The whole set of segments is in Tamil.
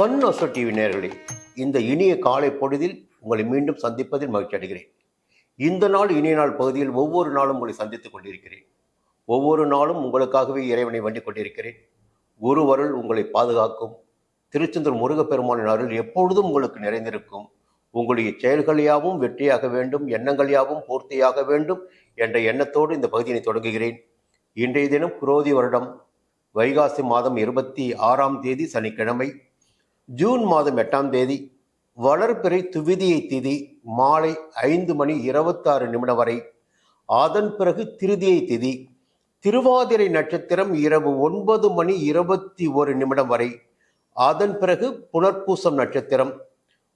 சன் அசோ டிவி நேர்களே இந்த இனிய காலை பொழுதில் உங்களை மீண்டும் சந்திப்பதில் மகிழ்ச்சி அடைகிறேன். இந்த நாள் இனிய நாள் பகுதியில் ஒவ்வொரு நாளும் உங்களை சந்தித்துக் கொண்டிருக்கிறேன். ஒவ்வொரு நாளும் உங்களுக்காகவே இறைவனை வண்டிக் கொண்டிருக்கிறேன். குருவருள் உங்களை பாதுகாக்கும். திருச்செந்தூர் முருகப்பெருமானின் அருள் எப்பொழுதும் உங்களுக்கு நிறைந்திருக்கும். உங்களுடைய செயல்கள் யாவும் வெற்றியாக வேண்டும் எண்ணங்கள் யாவும் பூர்த்தியாக வேண்டும் என்ற எண்ணத்தோடு இந்த பகுதியினை தொடங்குகிறேன். இன்றைய தினம் குரோதி வருடம். வைகாசி மாதம் இருபத்தி ஆறாம் தேதி சனிக்கிழமை. ஜூன் மாதம் எட்டாம் தேதி வளர்பிறை துவிதியை திதி மாலை ஐந்து மணி இருபத்தாறு நிமிடம் வரை. அதன் பிறகு திருதியை திதி திருவாதிரை நட்சத்திரம் இரவு ஒன்பது மணி இருபத்தி ஒரு நிமிடம் வரை. அதன் பிறகு புனர்பூசம் நட்சத்திரம்.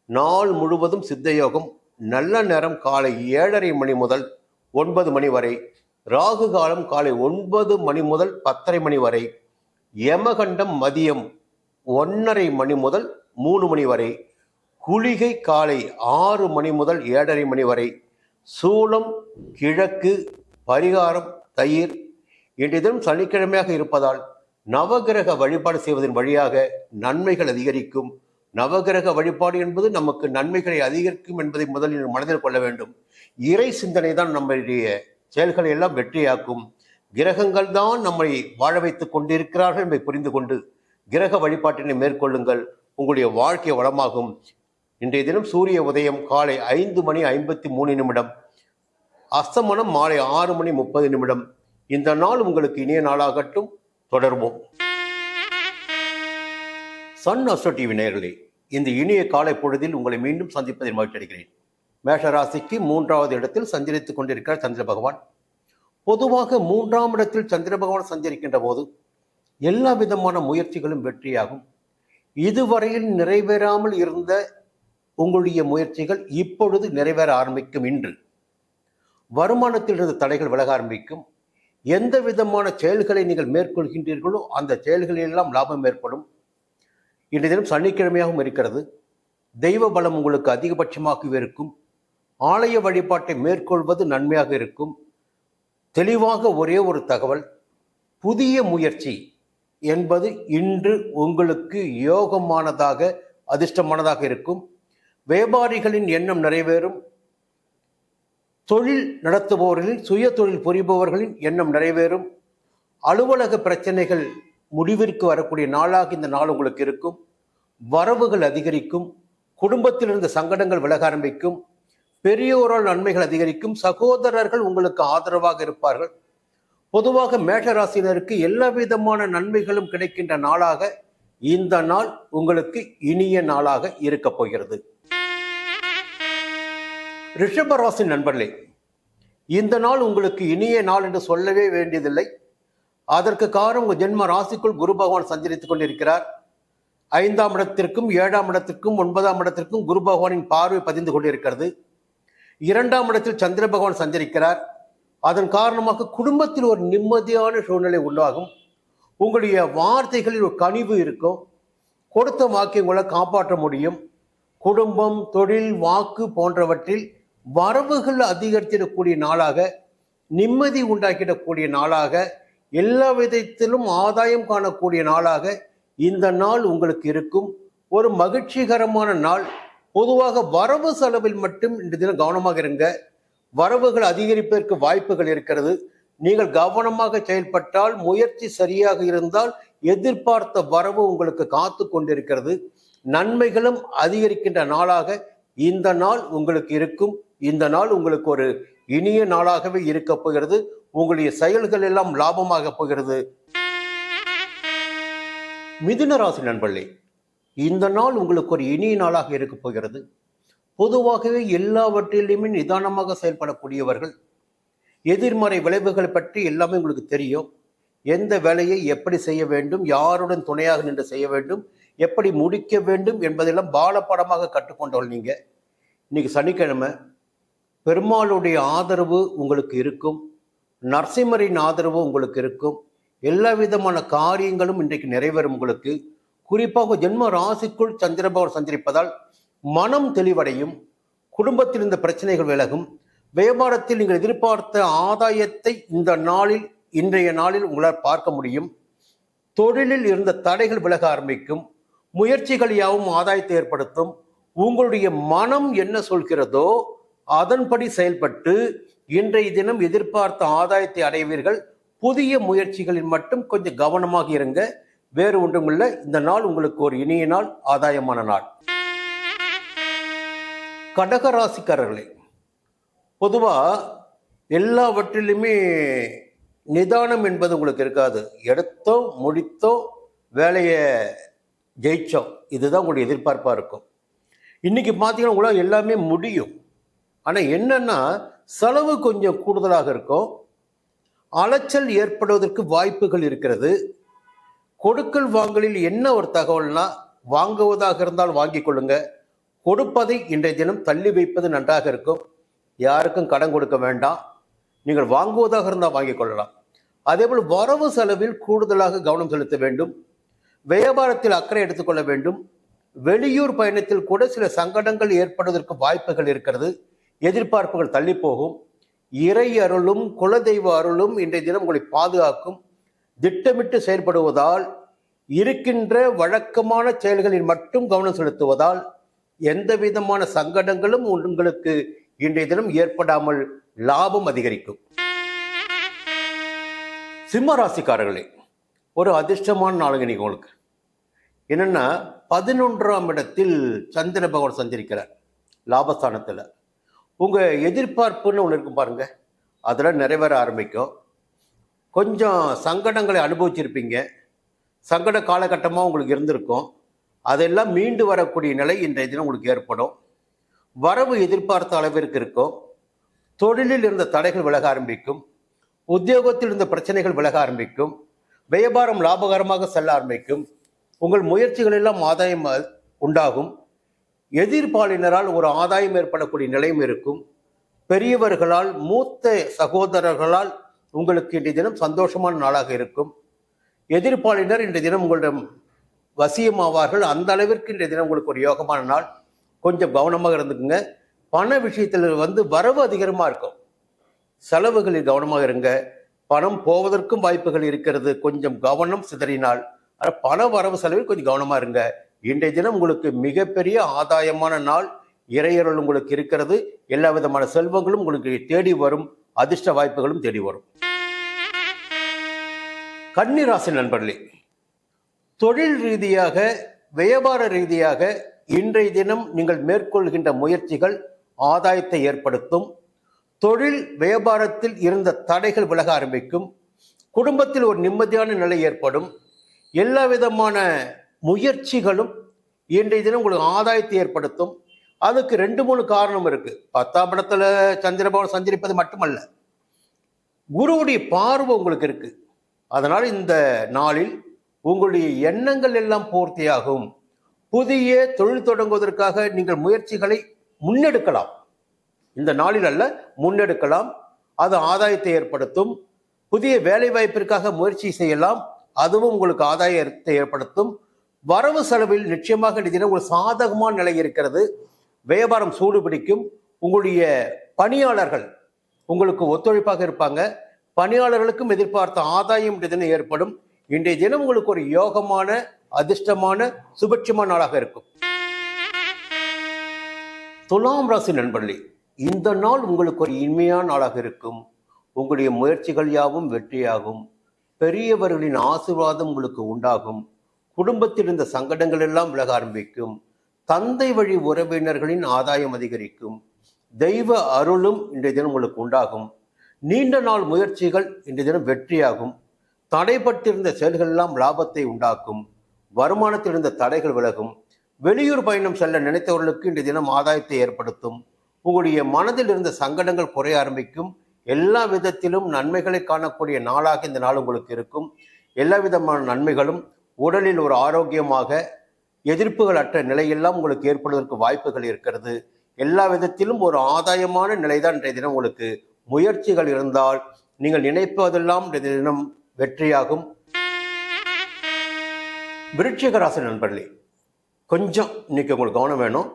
நாள் முழுவதும் சித்தயோகம். நல்ல நேரம் காலை ஏழரை மணி முதல் ஒன்பது மணி வரை. ராகு காலம் காலை ஒன்பது மணி முதல் பத்தரை மணி வரை. யமகண்டம் மதியம் ஒன்றரை மணி முதல் மூணு மணி வரை குளிகை காலை ஆறு மணி முதல் ஏழரை மணி வரை சூளம் கிழக்கு பரிகாரம் தயிர் இன்றைய தினம் சனிக்கிழமையாக இருப்பதால் நவகிரக வழிபாடு செய்வதன் வழியாக நன்மைகள் அதிகரிக்கும். நவகிரக வழிபாடு என்பது நமக்கு நன்மைகளை அதிகரிக்கும் என்பதை முதலில் மனதில் கொள்ள வேண்டும். இறை சிந்தனை தான் நம்முடைய செயல்களை எல்லாம் வெற்றியாக்கும். கிரகங்கள் தான் நம்மை வாழ வைத்துக் கொண்டிருக்கிறார்கள் என்பதை புரிந்து கொண்டு கிரக வழிபாட்டினை மேற்கொள்ளுங்கள். உங்களுடைய வாழ்க்கை வளமாகும். இன்றைய தினம் சூரிய உதயம் காலை ஐந்து மணி ஐம்பத்தி மூணு நிமிடம். அஸ்தமனம் மாலை ஆறு மணி முப்பது நிமிடம். இந்த நாள் உங்களுக்கு இனிய நாளாகட்டும். தொடர்வோம். சன் அசோ டிவி நேர்களே இந்த இனிய காலை பொழுதில் உங்களை மீண்டும் சந்திப்பதில் மகிழ்ச்சி அடைகிறேன். மேஷராசிக்கு மூன்றாவது இடத்தில் சஞ்சரித்துக் கொண்டிருக்கிறார் சந்திர பகவான். பொதுவாக மூன்றாம் இடத்தில் சந்திர பகவான் சஞ்சரிக்கின்ற போது எல்லா விதமான முயற்சிகளும் வெற்றியாகும். இதுவரையில் நிறைவேறாமல் இருந்த உங்களுடைய முயற்சிகள் இப்பொழுது நிறைவேற ஆரம்பிக்கும் இன்று. வருமானத்தில் இருந்த தடைகள் விலக ஆரம்பிக்கும். எந்த விதமான செயல்களை நீங்கள் மேற்கொள்கின்றீர்களோ அந்த செயல்களில் எல்லாம் லாபம் ஏற்படும். இன்றைய தினம் சனிக்கிழமையாகவும் இருக்கிறது. தெய்வ பலம் உங்களுக்கு அதிகபட்சமாக இருக்கும் ஆலய வழிபாட்டை மேற்கொள்வது நன்மையாக இருக்கும். தெளிவாக ஒரே ஒரு தகவல் புதிய முயற்சி. என்பது இன்று உங்களுக்கு யோகமானதாக அதிர்ஷ்டமானதாக இருக்கும். வியாபாரிகளின் எண்ணம் நிறைவேறும். தொழில் நடத்துபவர்களின் சுய தொழில் புரிபவர்களின் எண்ணம் நிறைவேறும். அலுவலக பிரச்சனைகள் முடிவிற்கு வரக்கூடிய நாளாக இந்த நாள் உங்களுக்கு இருக்கும். வரவுகள் அதிகரிக்கும். குடும்பத்தில் இருந்த சங்கடங்கள் விலக ஆரம்பிக்கும். பெரியோரால் நன்மைகள் அதிகரிக்கும். சகோதரர்கள் உங்களுக்கு ஆதரவாக இருப்பார்கள். பொதுவாக மேஷராசினருக்கு எல்லா விதமான நன்மைகளும் கிடைக்கின்ற நாளாக இந்த நாள் உங்களுக்கு இனிய நாளாக இருக்க போகிறது. ரிஷபராசி நண்பர்களே இந்த நாள் உங்களுக்கு இனிய நாள் என்று சொல்லவே வேண்டியதில்லை. அதற்கு காரணம் உங்கள் ஜென்ம ராசிக்குள் குரு பகவான் சஞ்சரித்துக் கொண்டிருக்கிறார். ஐந்தாம் இடத்திற்கும் ஏழாம் இடத்திற்கும் ஒன்பதாம் இடத்திற்கும் குரு பகவானின் பார்வை பதிந்து கொண்டிருக்கிறது. இரண்டாம் இடத்தில் சந்திர பகவான் சஞ்சரிக்கிறார். அதன் காரணமாக குடும்பத்தில் ஒரு நிம்மதியான சூழ்நிலை உண்டாகும். உங்களுடைய வார்த்தைகளில் ஒரு கனிவு இருக்கும். கொடுத்த வாக்கியங்களை காப்பாற்ற முடியும். குடும்பம் தொழில் வாக்கு போன்றவற்றில் வரவுகள் அதிகரித்திடக்கூடிய நாளாக நிம்மதி உண்டாக்கிடக்கூடிய நாளாக எல்லா விதத்திலும் ஆதாயம் காணக்கூடிய நாளாக இந்த நாள் உங்களுக்கு இருக்கும். ஒரு மகிழ்ச்சிகரமான நாள். பொதுவாக வரவு செலவில் மட்டும் இன்று தினம் கவனமாக இருங்க. வரவுகள் அதிகரிப்பதற்கு வாய்ப்புகள் இருக்கிறது. நீங்கள் கவனமாக செயல்பட்டால் முயற்சி சரியாக இருந்தால் எதிர்பார்த்த வரவு உங்களுக்கு காத்து கொண்டிருக்கிறது. நன்மைகளும் அதிகரிக்கின்ற நாளாக இந்த நாள் உங்களுக்கு இருக்கும். இந்த நாள் உங்களுக்கு ஒரு இனிய நாளாகவே இருக்க போகிறது. உங்களுடைய செயல்கள் எல்லாம் லாபமாக போகிறது. மிதுன ராசி நண்பர்களே இந்த நாள் உங்களுக்கு ஒரு இனிய நாளாக இருக்க போகிறது. பொதுவாகவே எல்லாவற்றிலுமே நிதானமாக செயல்படக்கூடியவர்கள். எதிர்மறை விளைவுகள் பற்றி எல்லாமே உங்களுக்கு தெரியும். எந்த வேலையை எப்படி செய்ய வேண்டும் யாருடன் துணையாக நின்று செய்ய வேண்டும் எப்படி முடிக்க வேண்டும் என்பதெல்லாம் பாலப்படமாக கற்றுக்கொண்டவள் நீங்கள் இன்னைக்கு சனிக்கிழமை பெருமாளுடைய ஆதரவு உங்களுக்கு இருக்கும். நரசிம்மரின் ஆதரவு உங்களுக்கு இருக்கும். எல்லா விதமான காரியங்களும் இன்றைக்கு நிறைவேறும் உங்களுக்கு. குறிப்பாக ஜென்ம ராசிக்குள் சந்திரபவர் சந்திரிப்பதால் மனம் தெளிவடையும் குடும்பத்தில் இருந்த பிரச்சனைகள் விலகும். வியாபாரத்தில் நீங்கள் எதிர்பார்த்த ஆதாயத்தை இந்த நாளில் இன்றைய நாளில் உங்களால் பார்க்க முடியும். தொழிலில் இருந்த தடைகள் விலக ஆரம்பிக்கும். முயற்சிகள் யாவும் ஆதாயத்தை ஏற்படுத்தும். உங்களுடைய மனம் என்ன சொல்கிறதோ அதன்படி செயல்பட்டு இன்றைய தினம் எதிர்பார்த்த ஆதாயத்தை அடைவீர்கள். புதிய முயற்சிகளில் மட்டும் கொஞ்சம் கவனமாக இருங்க. வேறு ஒன்றும் இல்லை. இந்த நாள் உங்களுக்கு ஒரு இனிய நாள் ஆதாயமான நாள். கடகராசிக்காரர்களே பொதுவாக எல்லாவற்றிலுமே நிதானம் என்பது உங்களுக்கு இருக்காது. எடுத்தோ முடித்தோ வேலையை ஜெயித்தோம் இதுதான் உங்களுடைய எதிர்பார்ப்பாக இருக்கும். இன்றைக்கி பார்த்தீங்கன்னா உங்களால் எல்லாமே முடியும். ஆனால் என்னென்னா செலவு கொஞ்சம் கூடுதலாக இருக்கும். அலைச்சல் ஏற்படுவதற்கு வாய்ப்புகள் இருக்கிறது. கொடுக்கல் வாங்கலில் என்ன ஒரு தகவல்னா வாங்குவதாக இருந்தால் வாங்கிக் கொள்ளுங்கள் கொடுப்பதை இன்றைய தினம் தள்ளி வைப்பது நன்றாக இருக்கும். யாருக்கும் கடன் கொடுக்க வேண்டாம். நீங்கள் வாங்குவதாக இருந்தால் வாங்கிக் கொள்ளலாம். அதேபோல் வரவு செலவில் கூடுதலாக கவனம் செலுத்த வேண்டும். வியாபாரத்தில் அக்கறை எடுத்துக்கொள்ள வேண்டும். வெளியூர் பயணத்தில் கூட சில சங்கடங்கள் ஏற்படுவதற்கு வாய்ப்புகள் இருக்கிறது. எதிர்பார்ப்புகள் தள்ளி போகும். இறை அருளும் குலதெய்வ அருளும் இன்றைய தினம் உங்களை பாதுகாக்கும். திட்டமிட்டு செயல்படுவதால் இருக்கின்ற வழக்கமான செயல்களில் மட்டும் கவனம் செலுத்துவதால் எந்த விதமான சங்கடங்களும் உங்களுக்கு இன்றைய தினம் ஏற்படாமல் லாபம் அதிகரிக்கும். சிம்ம ராசிக்காரர்களே ஒரு அதிர்ஷ்டமான நாளுங்க நீங்க உங்களுக்கு. என்னன்னா பதினொன்றாம் இடத்தில் சந்திர பகவான் சஞ்சரிக்கிறார் லாபஸ்தானத்தில். உங்க எதிர்பார்ப்புன்னு ஒன்று இருக்கும் பாருங்க அதெல்லாம் நிறைவேற ஆரம்பிக்கும். கொஞ்சம் சங்கடங்களை அனுபவிச்சிருப்பீங்க. சங்கட காலகட்டமாக உங்களுக்கு இருந்திருக்கும். அதெல்லாம் மீண்டு வரக்கூடிய நிலை இன்றைய தினம் உங்களுக்கு ஏற்படும். வரவு எதிர்பார்த்த அளவிற்கு இருக்கும். தொழிலில் இருந்த தடைகள் விலக ஆரம்பிக்கும். உத்தியோகத்தில் இருந்த பிரச்சனைகள் விலக ஆரம்பிக்கும். வியாபாரம் லாபகரமாக செல்ல ஆரம்பிக்கும். உங்கள் முயற்சிகள் எல்லாம் ஆதாயம் உண்டாகும். எதிர்பாலினரால் ஒரு ஆதாயம் ஏற்படக்கூடிய நிலையும் இருக்கும். பெரியவர்களால் மூத்த சகோதரர்களால் உங்களுக்கு இன்றைய தினம் சந்தோஷமான நாளாக இருக்கும். எதிர்ப்பாளினர் இன்றைய தினம் உங்களிடம் வசியமாவார்கள். அந்த அளவிற்கு இன்றைய தினம் உங்களுக்கு ஒரு யோகமான நாள். கொஞ்சம் கவனமாக இருந்துக்குங்க. பண விஷயத்தில் வந்து வரவு அதிகமாக இருக்கும். செலவுகளில் கவனமாக இருங்க. பணம் போவதற்கும் வாய்ப்புகள் இருக்கிறது. கொஞ்சம் கவனம் சிதறினால் ஆனால் பண வரவு செலவில் கொஞ்சம் கவனமாக இருங்க. இன்றைய தினம் உங்களுக்கு மிகப்பெரிய ஆதாயமான நாள். இறையருள் உங்களுக்கு இருக்கிறது. எல்லா விதமான செல்வங்களும் உங்களுக்கு தேடி வரும். அதிர்ஷ்ட வாய்ப்புகளும் தேடி வரும். கன்னிராசி நண்பர்களே தொழில் ரீதியாக வியாபார ரீதியாக இன்றைய தினம் நீங்கள் மேற்கொள்கின்ற முயற்சிகள் ஆதாயத்தை ஏற்படுத்தும். தொழில் வியாபாரத்தில் இருந்த தடைகள் விலக ஆரம்பிக்கும். குடும்பத்தில் ஒரு நிம்மதியான நிலை ஏற்படும். எல்லா விதமான முயற்சிகளும் இன்றைய தினம் உங்களுக்கு ஆதாயத்தை ஏற்படுத்தும். அதுக்கு ரெண்டு மூணு காரணம் இருக்கு. பத்தாம் இடத்துல சந்திரபவன் சஞ்சரிப்பது மட்டுமல்ல. குருவுடைய பார்வை உங்களுக்கு இருக்கு. அதனால் இந்த நாளில் உங்களுடைய எண்ணங்கள் எல்லாம் பூர்த்தியாகும். புதிய தொழில் தொடங்குவதற்காக நீங்கள் முயற்சிகளை முன்னெடுக்கலாம். இந்த நாளில் அல்ல முன்னெடுக்கலாம். அது ஆதாயத்தை ஏற்படுத்தும். புதிய வேலை வாய்ப்பிற்காக முயற்சி செய்யலாம். அதுவும் உங்களுக்கு ஆதாயத்தை ஏற்படுத்தும். வரவு செலவில் நிச்சயமாக இந்த ஒரு சாதகமான நிலை இருக்கிறது. வியாபாரம் சூடு பிடிக்கும். உங்களுடைய பணியாளர்கள் உங்களுக்கு ஒத்துழைப்பாக இருப்பாங்க. பணியாளர்களுக்கும் எதிர்பார்த்த ஆதாயம் ஏற்படும். இன்றைய தினம் உங்களுக்கு ஒரு யோகமான அதிர்ஷ்டமான சுபட்சமான நாளாக இருக்கும். துலாம் ராசி நண்பர்களே இந்த நாள் உங்களுக்கு ஒரு இனிமையான நாளாக இருக்கும். உங்களுடைய முயற்சிகள் யாவும் வெற்றியாகும். பெரியவர்களின் ஆசீர்வாதம் உங்களுக்கு உண்டாகும். குடும்பத்தில் இருந்த சங்கடங்கள் எல்லாம் விலக ஆரம்பிக்கும். தந்தை வழி உறவினர்களின் ஆதாயம் அதிகரிக்கும். தெய்வ அருளும் இன்றைய தினம் உங்களுக்கு உண்டாகும். நீண்ட நாள் முயற்சிகள் இன்றைய தினம் வெற்றியாகும். தடைப்பட்டிருந்த செயல்கள்லாம் லாபத்தை உண்டாக்கும் வருமானத்தில் இருந்த தடைகள் விலகும். வெளியூர் பயணம் செல்ல நினைத்தவர்களுக்கு இன்றைய தினம் ஆதாயத்தை ஏற்படுத்தும். உங்களுடைய மனதில் இருந்த சங்கடங்கள் குறைய ஆரம்பிக்கும். எல்லா விதத்திலும் நன்மைகளை காணக்கூடிய நாளாக இந்த நாள் உங்களுக்கு இருக்கும். எல்லா விதமான நன்மைகளும் உடலில் ஒரு ஆரோக்கியமாக எதிர்ப்புகள் அற்ற நிலையெல்லாம் உங்களுக்கு ஏற்படுவதற்கு வாய்ப்புகள் இருக்கிறது. எல்லா விதத்திலும் ஒரு ஆதாயமான நிலைதான் இன்றைய தினம் உங்களுக்கு முயற்சிகள் இருந்தால் நீங்கள் நினைப்பதெல்லாம் இன்றைய தினம் வெற்றியாகும். விருட்சிக ராசி நண்பர்களே கொஞ்சம் இன்னைக்கு உங்களுக்கு கவனம் வேணும்.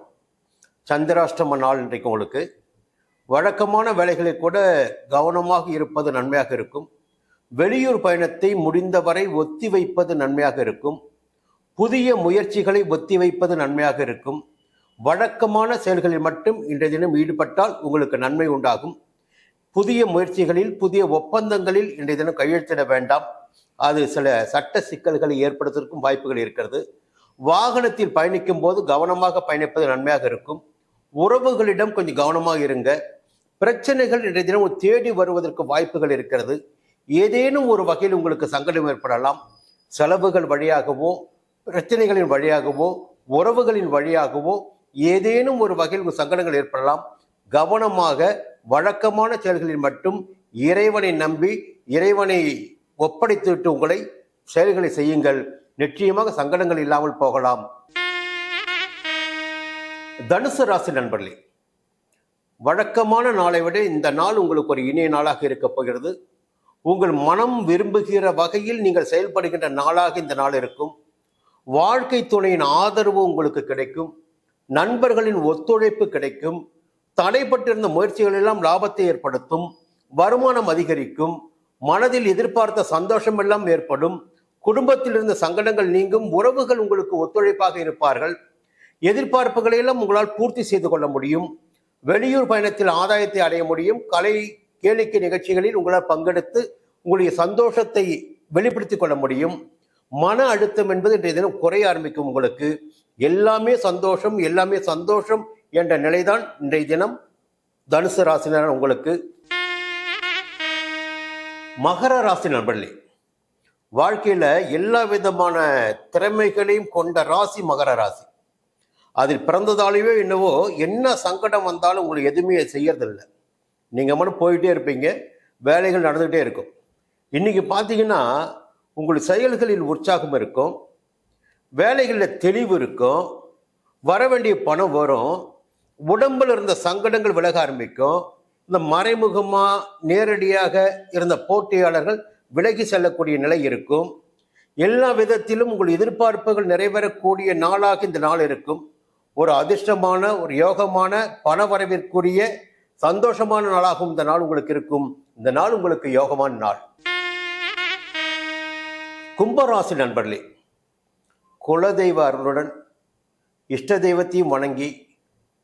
சந்திராஷ்டம நாள் இன்றைக்கு உங்களுக்கு. வழக்கமான வேலைகளை கூட கவனமாக இருப்பது நன்மையாக இருக்கும். வெளியூர் பயணத்தை முடிந்தவரை ஒத்தி வைப்பது நன்மையாக இருக்கும். புதிய முயற்சிகளை ஒத்தி வைப்பது நன்மையாக இருக்கும். வழக்கமான செயல்களில் மட்டும் இன்றைய தினம் ஈடுபட்டால் உங்களுக்கு நன்மை உண்டாகும். புதிய முயற்சிகளில் புதிய ஒப்பந்தங்களில் இன்றைய தினம் கையெழுத்திட வேண்டாம். அது சில சட்ட சிக்கல்களை ஏற்படுத்துவதற்கும் வாய்ப்புகள் இருக்கிறது. வாகனத்தில் பயணிக்கும் போது கவனமாக பயணிப்பது நன்மையாக இருக்கும். உறவுகளிடம் கொஞ்சம் கவனமாக இருங்க. பிரச்சனைகள் இன்றைய தினம் தேடி வருவதற்கு வாய்ப்புகள் இருக்கிறது. ஏதேனும் ஒரு வகையில் உங்களுக்கு சங்கடம் ஏற்படலாம். செலவுகள் வழியாகவோ பிரச்சனைகளின் வழியாகவோ உறவுகளின் வழியாகவோ ஏதேனும் ஒரு வகையில் உங்கள் சங்கடங்கள் ஏற்படலாம். கவனமாக வழக்கமான செயல்களில் மட்டும் இறைவனை நம்பி இறைவனை ஒப்படைத்துவிட்டு உங்களை செயல்களை செய்யுங்கள். நிச்சயமாக சங்கடங்கள் இல்லாமல் போகலாம். தனுசு ராசி நண்பர்களே வழக்கமான நாளை விட இந்த நாள் உங்களுக்கு ஒரு இணைய நாளாக இருக்கப் போகிறது. உங்கள் மனம் விரும்புகிற வகையில் நீங்கள் செயல்படுகின்ற நாளாக இந்த நாள் இருக்கும். வாழ்க்கை துணையின் ஆதரவு உங்களுக்கு கிடைக்கும். நண்பர்களின் ஒத்துழைப்பு கிடைக்கும். தடைப்பட்டிருந்த முயற்சிகள் எல்லாம் லாபத்தை ஏற்படுத்தும் வருமானம் அதிகரிக்கும் மனதில் எதிர்பார்த்த சந்தோஷம் எல்லாம் ஏற்படும் குடும்பத்தில் இருந்த சங்கடங்கள் நீங்கும் உறவுகள் உங்களுக்கு ஒத்துழைப்பாக இருப்பார்கள். எதிர்பார்ப்புகளை எல்லாம் உங்களால் பூர்த்தி செய்து கொள்ள முடியும். வெளியூர் பயணத்தில் ஆதாயத்தை அடைய முடியும். கலை கேளிக்கை நிகழ்ச்சிகளில் உங்களால் பங்கெடுத்து உங்களுடைய சந்தோஷத்தை வெளிப்படுத்திக் கொள்ள முடியும். மன அழுத்தம் என்பது இன்றைய தினம் குறைய ஆரம்பிக்கும் உங்களுக்கு. எல்லாமே சந்தோஷம் எல்லாமே சந்தோஷம் என்ற நிலைதான் இன்றைய தினம் தனுசு ராசினர் உங்களுக்கு மகர ராசி நண்பர்களே வாழ்க்கையில் எல்லா விதமான திறமைகளையும் கொண்ட ராசி மகர ராசி. அதில் பிறந்ததாலேயோ என்னவோ என்ன சங்கடம் வந்தாலும் உங்களுக்கு எதுவுமே செய்யறதில்லை. நீங்கள் மட்டும் போயிட்டே இருப்பீங்க வேலைகள் நடந்துகிட்டே இருக்கும். இன்றைக்கி பார்த்தீங்கன்னா உங்கள் செயல்களில் உற்சாகம் இருக்கும் வேலைகளில் தெளிவு இருக்கும் வர வேண்டிய பணம் வரும் உடம்புல இருந்த சங்கடங்கள் விலக ஆரம்பிக்கும். இந்த மறைமுகமாக நேரடியாக இருந்த போட்டியாளர்கள் விலகி செல்லக்கூடிய நிலை இருக்கும். எல்லா விதத்திலும் உங்கள் எதிர்பார்ப்புகள் நிறைவேறக்கூடிய நாளாக இந்த நாள் இருக்கும். ஒரு அதிர்ஷ்டமான ஒரு யோகமான பண வரவிற்குரிய சந்தோஷமான நாளாகவும் இந்த நாள் உங்களுக்கு இருக்கும். இந்த நாள் உங்களுக்கு யோகமான நாள். கும்பராசி நண்பர்களே குலதெய்வ அருளுடன் இஷ்ட தெய்வத்தையும் வணங்கி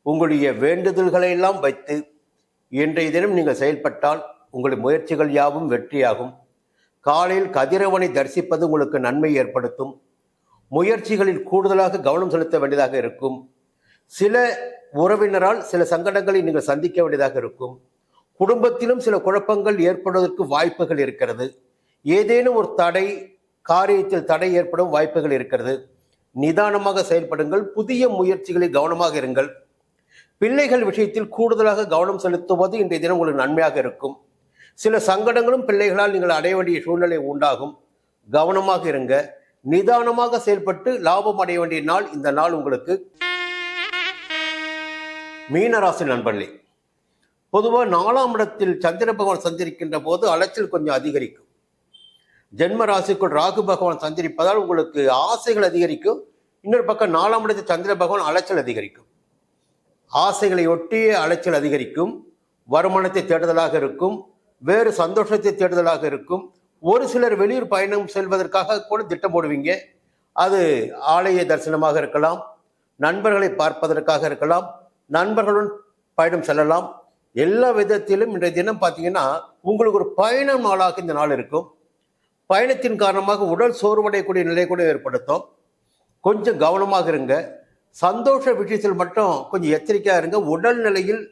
உங்களுடைய வேண்டுதல்களை எல்லாம் வைத்து இன்றைய தினம் நீங்கள் செயல்பட்டால் உங்களுடைய முயற்சிகள் யாவும் வெற்றியாகும். காலையில் கதிரவனை தரிசிப்பது உங்களுக்கு நன்மை ஏற்படுத்தும். முயற்சிகளில் கூடுதலாக கவனம் செலுத்த வேண்டியதாக இருக்கும். சில உறவினரால் சில சங்கடங்களை நீங்கள் சந்திக்க வேண்டியதாக இருக்கும். குடும்பத்திலும் சில குழப்பங்கள் ஏற்படுவதற்கு வாய்ப்புகள் இருக்கிறது. ஏதேனும் ஒரு தடை காரியத்தில் தடை ஏற்படும் வாய்ப்புகள் இருக்கிறது. நிதானமாக செயல்படுங்கள். புதிய முயற்சிகளில் கவனமாக இருங்கள். பிள்ளைகள் விஷயத்தில் கூடுதலாக கவனம் செலுத்துவது இன்றைய தினம் உங்களுக்கு நன்மையாக இருக்கும். சில சங்கடங்களும் பிள்ளைகளால் நீங்கள் அடைய வேண்டிய சூழ்நிலை உண்டாகும். கவனமாக இருங்க. நிதானமாக செயல்பட்டு லாபம் அடைய வேண்டிய நாள் இந்த நாள் உங்களுக்கு. மீனராசி நண்பர்களே பொதுவாக நாலாம் இடத்தில் சந்திர பகவான் சந்திரிக்கின்ற போது அலைச்சல் கொஞ்சம் அதிகரிக்கும். ஜென்ம ராசிக்குள் ராகு பகவான் சந்திரிப்பதால் உங்களுக்கு ஆசைகள் அதிகரிக்கும். இன்னொரு பக்கம் நாலாம் இடத்தில் சந்திர பகவான் அலைச்சல் அதிகரிக்கும். ஆசைகளை ஒட்டியே அலைச்சல் அதிகரிக்கும் வருமானத்தை தேடுதலாக இருக்கும் வேறு சந்தோஷத்தை தேடுதலாக இருக்கும். ஒரு சிலர் வெளியூர் பயணம் செல்வதற்காக கூட திட்டம் போடுவீங்க. அது ஆலய தரிசனமாக இருக்கலாம் நண்பர்களை பார்ப்பதற்காக இருக்கலாம் நண்பர்களுடன் பயணம் செல்லலாம். எல்லா விதத்திலும் இன்றைய தினம் பார்த்தீங்கன்னா உங்களுக்கு ஒரு பயண நாளாக இந்த நாள் இருக்கும். பயணத்தின் காரணமாக உடல் சோர்வடையக்கூடிய நிலை கூட ஏற்படுத்தும். கொஞ்சம் கவனமாக இருங்க. சந்தோஷ விஷயத்தில் மட்டும் கொஞ்சம் எச்சரிக்கையாக இருங்க. உடல்நிலையில்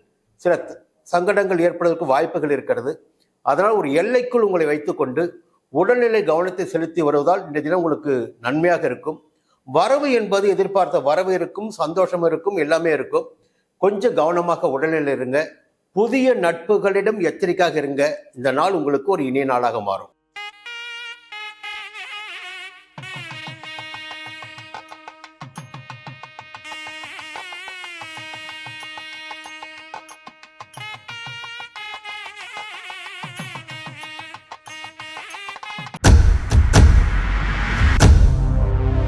சில சங்கடங்கள் ஏற்படுவதற்கு வாய்ப்புகள் இருக்கிறது. அதனால் ஒரு எல்லைக்குள் உங்களை வைத்துக்கொண்டு உடல்நிலை கவனத்தை செலுத்தி வருவதால் இந்த தினம் உங்களுக்கு நன்மையாக இருக்கும். வரவு என்பது எதிர்பார்த்த வரவு இருக்கும் சந்தோஷம் இருக்கும் எல்லாமே இருக்கும். கொஞ்சம் கவனமாக உடல்நிலை இருங்க. புதிய நட்புகளிடம் எச்சரிக்கையாக இருங்க. இந்த நாள் உங்களுக்கு ஒரு இனிய நாளாக மாறும்.